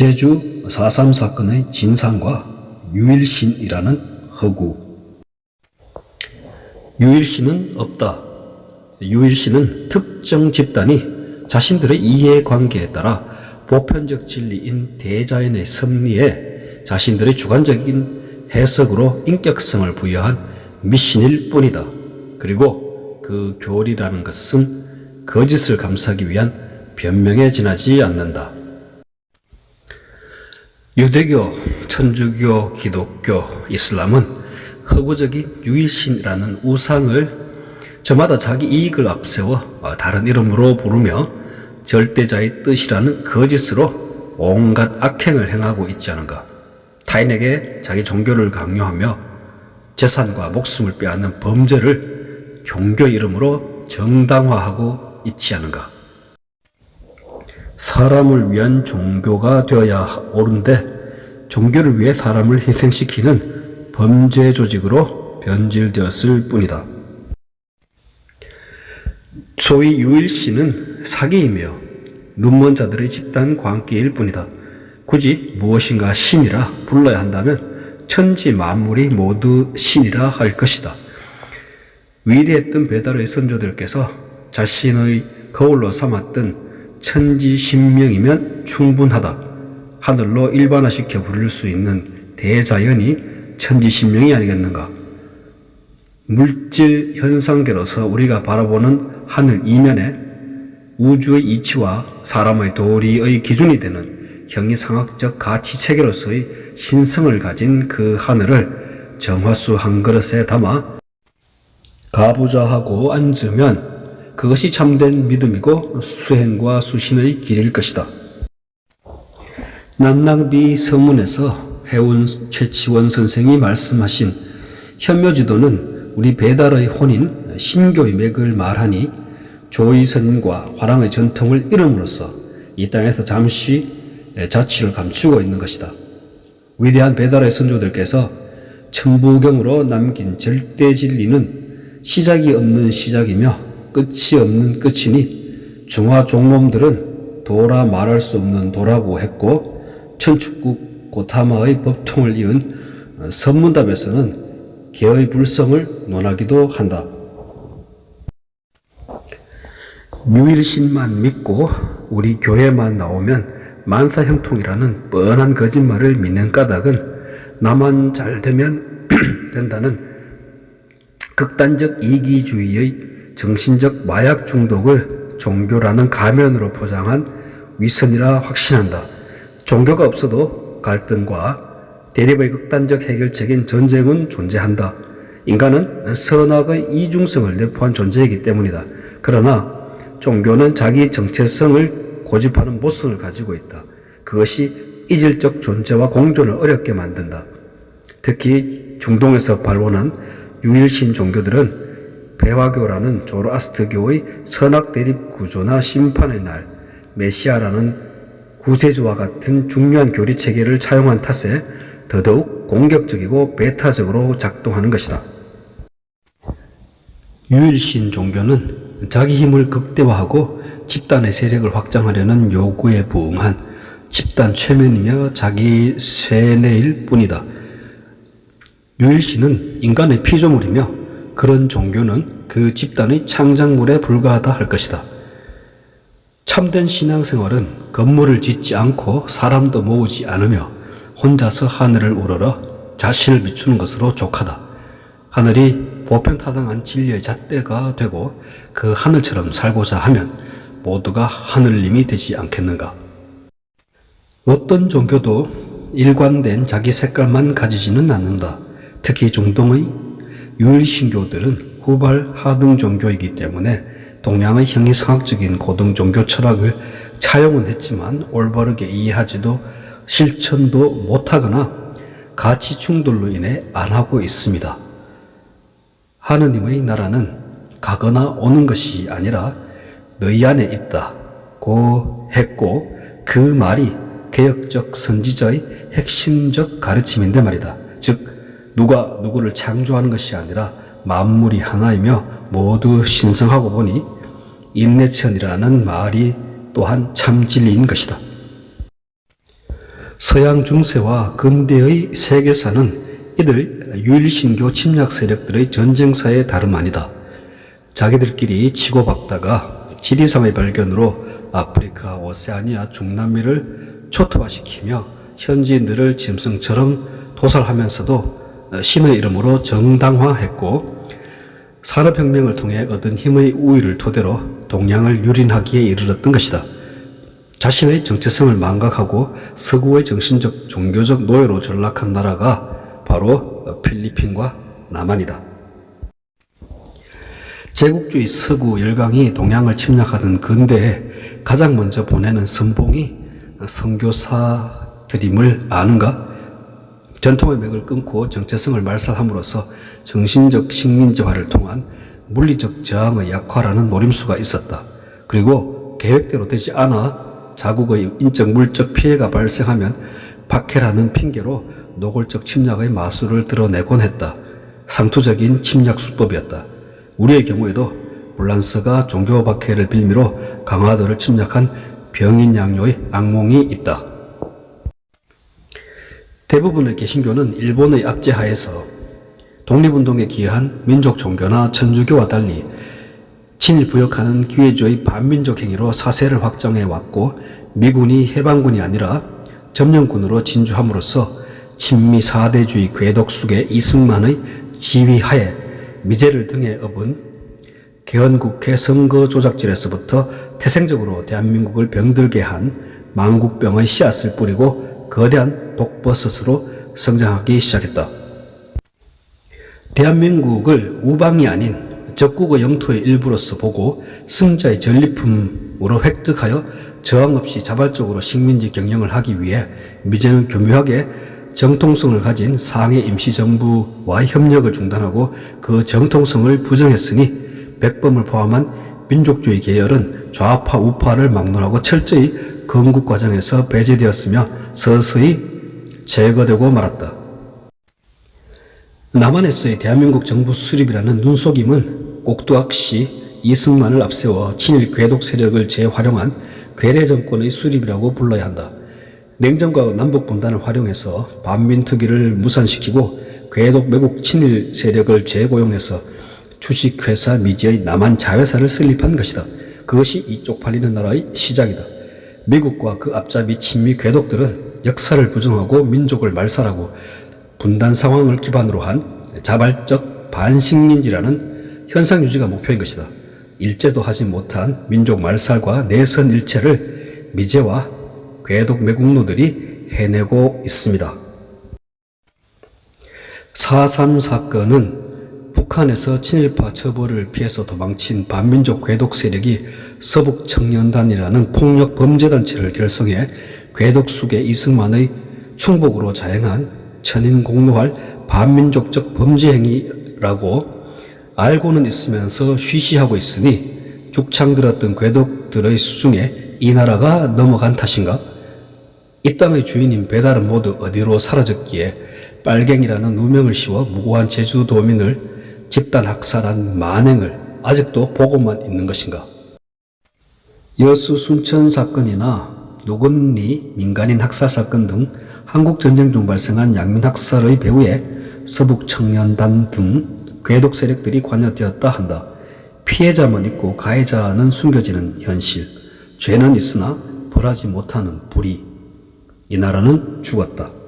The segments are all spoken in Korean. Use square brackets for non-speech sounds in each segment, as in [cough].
제주 4.3 사건의 진상과 유일신이라는 허구. 유일신은 없다. 유일신은 특정 집단이 자신들의 이해관계에 따라 보편적 진리인 대자연의 섭리에 자신들의 주관적인 해석으로 인격성을 부여한 미신일 뿐이다. 그리고 그 교리라는 것은 거짓을 감싸기 위한 변명에 지나지 않는다. 유대교, 천주교, 기독교, 이슬람은 허구적인 유일신이라는 우상을 저마다 자기 이익을 앞세워 어, 다른 이름으로 부르며 절대자의 뜻이라는 거짓으로 온갖 악행을 행하고 있지 않은가. 타인에게 자기 종교를 강요하며 재산과 목숨을 빼앗는 범죄를 종교 이름으로 정당화하고 있지 않은가. 사람을 위한 종교가 되어야 옳은데 종교를 위해 사람을 희생시키는 범죄 조직으로 변질되었을 뿐이다. 소위 유일신은 사기이며 눈먼 자들의 집단 광기일 뿐이다. 굳이 무엇인가 신이라 불러야 한다면 천지 만물이 모두 신이라 할 것이다. 위대했던 배달의 선조들께서 자신의 거울로 삼았던 천지신명이면 충분하다. 하늘로 일반화시켜 부를 수 있는 대자연이 천지신명이 아니겠는가? 물질 현상계로서 우리가 바라보는 하늘 이면에 우주의 이치와 사람의 도리의 기준이 되는 형이상학적 가치 체계로서의 신성을 가진 그 하늘을 정화수 한 그릇에 담아 가부좌하고 앉으면 그것이 참된 믿음이고 수행과 수신의 길일 것이다. 난낭비 서문에서 해운 최치원 선생이 말씀하신 현묘지도는 우리 배달의 혼인 신교의 맥을 말하니 조의선과 화랑의 전통을 이름으로써 이 땅에서 잠시 자취를 감추고 있는 것이다. 위대한 배달의 선조들께서 천부경으로 남긴 절대 진리는 시작이 없는 시작이며 끝이 없는 끝이니 중화 종놈들은 도라 말할 수 없는 도라고 했고 천축국 고타마의 법통을 이은 선문답에서는 개의 불성을 논하기도 한다. 유일신만 믿고 우리 교회만 나오면 만사형통이라는 뻔한 거짓말을 믿는 까닭은 나만 잘 되면 [clears throat] 된다는 극단적 이기주의의 정신적 마약 중독을 종교라는 가면으로 포장한 위선이라 확신한다. 종교가 없어도 갈등과 대립의 극단적 해결책인 전쟁은 존재한다. 인간은 선악의 이중성을 내포한 존재이기 때문이다. 그러나 종교는 자기 정체성을 고집하는 모순을 가지고 있다. 그것이 이질적 존재와 공존을 어렵게 만든다. 특히 중동에서 발원한 유일신 종교들은 배화교라는 조로아스트교의 선악 대립 구조나 심판의 날, 메시아라는 구세주와 같은 중요한 교리 체계를 차용한 탓에 더더욱 공격적이고 배타적으로 작동하는 것이다. 유일신 종교는 자기 힘을 극대화하고 집단의 세력을 확장하려는 요구에 부응한 집단 최면이며 자기 세뇌일 뿐이다. 유일신은 인간의 피조물이며 그런 종교는 그 집단의 창작물에 불과하다 할 것이다. 참된 신앙생활은 건물을 짓지 않고 사람도 모으지 않으며 혼자서 하늘을 우러러 자신을 비추는 것으로 족하다. 하늘이 보편타당한 진리의 잣대가 되고 그 하늘처럼 살고자 하면 모두가 하늘님이 되지 않겠는가? 어떤 종교도 일관된 자기 색깔만 가지지는 않는다. 특히 중동의 유일신교들은 후발 하등 종교이기 때문에 동양의 형이상학적인 고등 종교 철학을 차용은 했지만 올바르게 이해하지도 실천도 못하거나 가치 충돌로 인해 안 하고 있습니다. 하느님의 나라는 가거나 오는 것이 아니라 너희 안에 있다. 고 했고 그 말이 개혁적 선지자의 핵심적 가르침인데 말이다. 즉 누가 누구를 창조하는 것이 아니라 만물이 하나이며 모두 신성하고 보니 인내천이라는 말이 또한 참 진리인 것이다. 서양 중세와 근대의 세계사는 이들 유일신교 침략 세력들의 전쟁사의 다름 아니다. 자기들끼리 치고박다가 지리산의 발견으로 아프리카, 오세아니아, 중남미를 초토화시키며 현지인들을 짐승처럼 도살하면서도 신의 이름으로 정당화했고 산업혁명을 통해 얻은 힘의 우위를 토대로 동양을 유린하기에 이르렀던 것이다. 자신의 정체성을 망각하고 서구의 정신적 종교적 노예로 전락한 나라가 바로 필리핀과 남한이다. 제국주의 서구 열강이 동양을 침략하던 근대에 가장 먼저 보내는 선봉이 선교사들임을 아는가? 전통의 맥을 끊고 정체성을 말살함으로써 정신적 식민지화를 통한 물리적 저항의 약화라는 노림수가 있었다. 그리고 계획대로 되지 않아 자국의 인적 물적 피해가 발생하면 박해라는 핑계로 노골적 침략의 마술을 드러내곤 했다. 상투적인 침략 수법이었다. 우리의 경우에도 불란스가 종교 박해를 빌미로 강화도를 침략한 병인 양요의 악몽이 있다. 대부분의 개신교는 일본의 압제하에서 독립운동에 기여한 민족 종교나 천주교와 달리 친일 부역하는 기회주의 반민족 행위로 사세를 확장해 왔고 미군이 해방군이 아니라 점령군으로 진주함으로써 친미 사대주의 궤독숙의 이승만의 지휘하에 미제를 등에 업은 개헌국회 선거 조작질에서부터 태생적으로 대한민국을 병들게 한 망국병의 씨앗을 뿌리고 거대한 독버섯으로 성장하기 시작했다. 대한민국을 우방이 아닌 적국의 영토의 일부로서 보고 승자의 전리품으로 획득하여 저항 없이 자발적으로 식민지 경영을 하기 위해 미제는 교묘하게 정통성을 가진 상해 임시정부와 협력을 중단하고 그 정통성을 부정했으니 백범을 포함한 민족주의 계열은 좌파 우파를 막론하고 철저히 건국 과정에서 배제되었으며 서서히 제거되고 말았다. 남한에서의 대한민국 정부 수립이라는 눈속임은 꼭두악시 이승만을 앞세워 친일 궤독 세력을 재활용한 괴뢰 정권의 수립이라고 불러야 한다. 냉전과 남북 분단을 활용해서 반민특위를 무산시키고 궤독 매국 친일 세력을 재고용해서 주식회사 미지의 남한 자회사를 설립한 것이다. 그것이 이 쪽 팔리는 나라의 시작이다. 미국과 그 앞잡이 친미 궤독들은 역사를 부정하고 민족을 말살하고 분단 상황을 기반으로 한 자발적 반식민지라는 현상 유지가 목표인 것이다. 일제도 하지 못한 민족 말살과 내선 일체를 미제와 궤독 매국노들이 해내고 있습니다. 4.3 사건은 북한에서 친일파 처벌을 피해서 도망친 반민족 궤독 세력이 서북 청년단이라는 폭력 범죄단체를 결성해 궤독숙의 이승만의 충복으로 자행한 천인 공로할 반민족적 범죄 행위라고 알고는 있으면서 쉬쉬하고 있으니 죽창 들었던 궤독들의 수중에 이 나라가 넘어간 탓인가? 이 땅의 주인인 배달은 모두 어디로 사라졌기에 빨갱이라는 누명을 씌워 무고한 제주도민을 집단 학살한 만행을 아직도 보고만 있는 것인가? 여수 순천 사건이나 노건리 민간인 학살 사건 등 한국 전쟁 중 발생한 양민 학살의 배후에 서북 청년단 등 궤독 세력들이 관여되었다 한다. 피해자만 있고 가해자는 숨겨지는 현실. 죄는 있으나 벌하지 못하는 불의. 이 나라는 죽었다.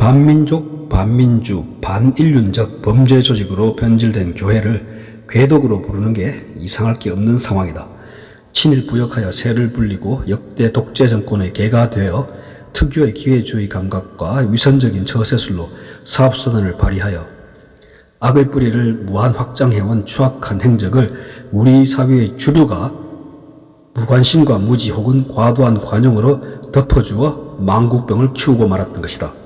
반민족, 반민주, 반인륜적 범죄 조직으로 변질된 교회를 궤독으로 부르는 게 이상할 게 없는 상황이다. 친일 부역하여 세를 불리고 역대 독재 정권의 개가 되어 특유의 기회주의 감각과 위선적인 처세술로 사업수단을 발휘하여 악의 뿌리를 무한 확장해온 추악한 행적을 우리 사회의 주류가 무관심과 무지 혹은 과도한 관용으로 덮어주어 망국병을 키우고 말았던 것이다.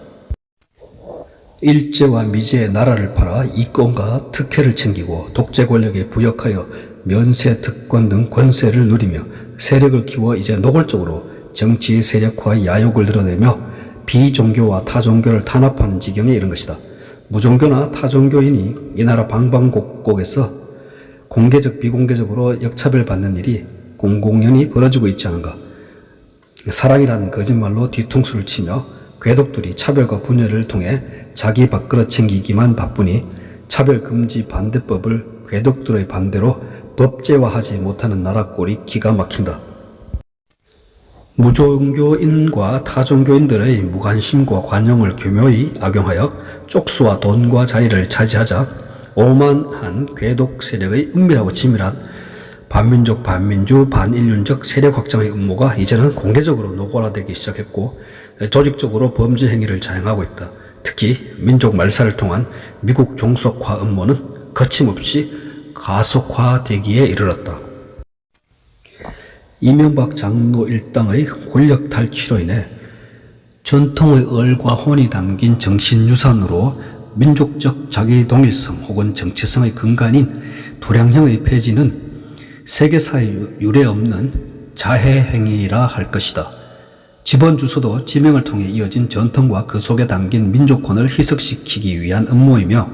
일제와 미제의 나라를 팔아 이권과 특혜를 챙기고 독재 권력에 부역하여 면세 특권 등 권세를 누리며 세력을 키워 이제 노골적으로 정치 세력화의 야욕을 드러내며 비종교와 타종교를 탄압하는 지경에 이른 것이다. 무종교나 타종교인이 이 나라 방방곡곡에서 공개적 비공개적으로 역차별 받는 일이 공공연히 벌어지고 있지 않은가. 사랑이란 거짓말로 뒤통수를 치며 괴독들이 차별과 분열을 통해 자기 밥그릇 챙기기만 바쁘니 차별 금지 반대법을 괴독들의 반대로 법제화하지 못하는 나라 꼴이 기가 막힌다. 무종교인과 타종교인들의 무관심과 관용을 교묘히 악용하여 쪽수와 돈과 자리를 차지하자 오만한 괴독 세력의 은밀하고 치밀한 반민족 반민주 반인륜적 세력 확장의 음모가 이제는 공개적으로 노골화되기 시작했고 조직적으로 범죄 행위를 자행하고 있다. 특히 민족 말살을 통한 미국 종속화 음모는 거침없이 가속화되기에 이르렀다. 이명박 장로 일당의 권력 탈취로 인해 전통의 얼과 혼이 담긴 정신유산으로 민족적 자기 동일성 혹은 정체성의 근간인 도량형의 폐지는 세계사에 유례없는 자해행위라 할 것이다. 지번 주소도 지명을 통해 이어진 전통과 그 속에 담긴 민족혼을 희석시키기 위한 음모이며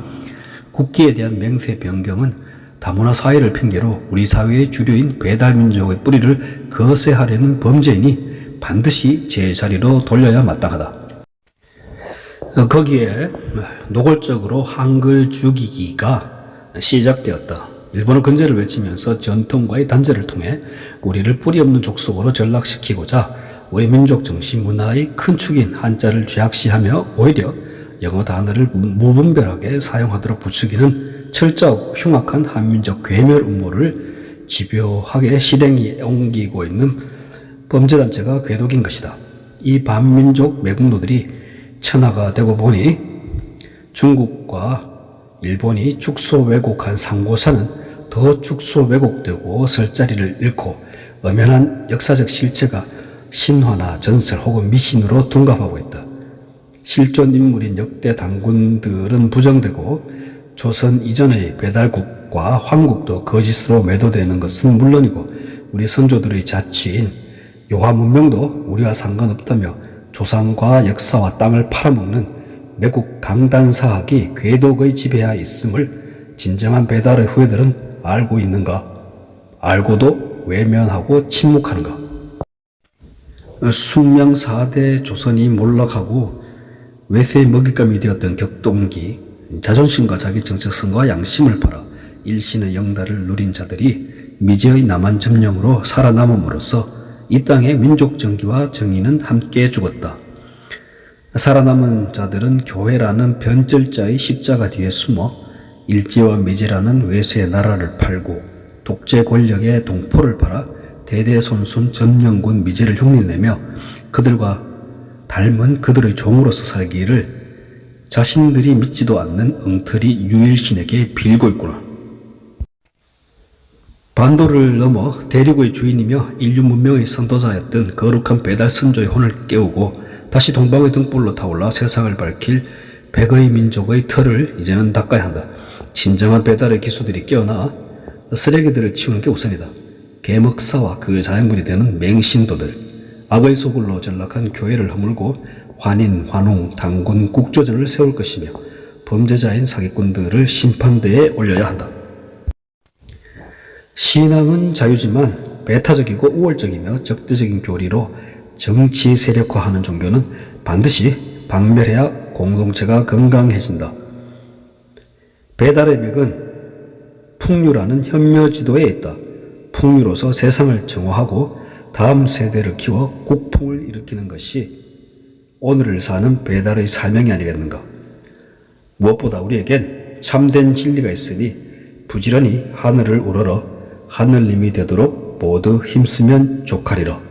국기에 대한 맹세 변경은 다문화 사회를 핑계로 우리 사회의 주류인 배달민족의 뿌리를 거세하려는 범죄이니 반드시 제자리로 돌려야 마땅하다. 어, 거기에 노골적으로 한글 죽이기가 시작되었다. 일본어 근제를 외치면서 전통과의 단절을 통해 우리를 뿌리 없는 족속으로 전락시키고자 우리 민족 정신 문화의 큰 축인 한자를 죄악시하며 오히려 영어 단어를 무분별하게 사용하도록 부추기는 철저하고 흉악한 한민족 괴멸 음모를 집요하게 실행에 옮기고 있는 범죄단체가 궤독인 것이다. 이 반민족 매국노들이 천하가 되고 보니 중국과 일본이 축소 왜곡한 상고사는 더 축소 왜곡되고 설 자리를 잃고 엄연한 역사적 실체가 신화나 전설 혹은 미신으로 둔갑하고 있다. 실존 인물인 역대 당군들은 부정되고 조선 이전의 배달국과 황국도 거짓으로 매도되는 것은 물론이고 우리 선조들의 자치인 요하 문명도 우리와 상관없다며 조상과 역사와 땅을 팔아먹는 매국 강단사학이 궤독의 지배하에 있음을 진정한 배달의 후예들은 알고 있는가? 알고도 외면하고 침묵하는가? 숙명 4대 조선이 몰락하고 외세의 먹잇감이 되었던 격동기, 자존심과 자기 정체성과 양심을 팔아 일신의 영달을 누린 자들이 미제의 남한 점령으로 살아남음으로써 이 땅의 민족 정기와 정의는 함께 죽었다. 살아남은 자들은 교회라는 변절자의 십자가 뒤에 숨어 일제와 미제라는 외세의 나라를 팔고 독재 권력의 동포를 팔아 대대손손 전명군 미제를 흉내내며 그들과 닮은 그들의 종으로서 살기를 자신들이 믿지도 않는 엉터리 유일신에게 빌고 있구나. 반도를 넘어 대륙의 주인이며 인류 문명의 선도자였던 거룩한 배달 선조의 혼을 깨우고 다시 동방의 등불로 타올라 세상을 밝힐 백의 민족의 틀을 이제는 닦아야 한다. 진정한 배달의 기수들이 깨어나 쓰레기들을 치우는 게 우선이다. 개먹사와 그 자양분이 되는 맹신도들, 악의 소굴로 전락한 교회를 허물고 환인, 환웅, 당군, 국조전을 세울 것이며 범죄자인 사기꾼들을 심판대에 올려야 한다. 신앙은 자유지만 배타적이고 우월적이며 적대적인 교리로 정치 세력화하는 종교는 반드시 박멸해야 공동체가 건강해진다. 배달의 맥은 풍류라는 현묘지도에 있다. 풍류로서 세상을 정화하고 다음 세대를 키워 국풍을 일으키는 것이 오늘을 사는 배달의 사명이 아니겠는가. 무엇보다 우리에겐 참된 진리가 있으니 부지런히 하늘을 우러러 하늘님이 되도록 모두 힘쓰면 좋가리라.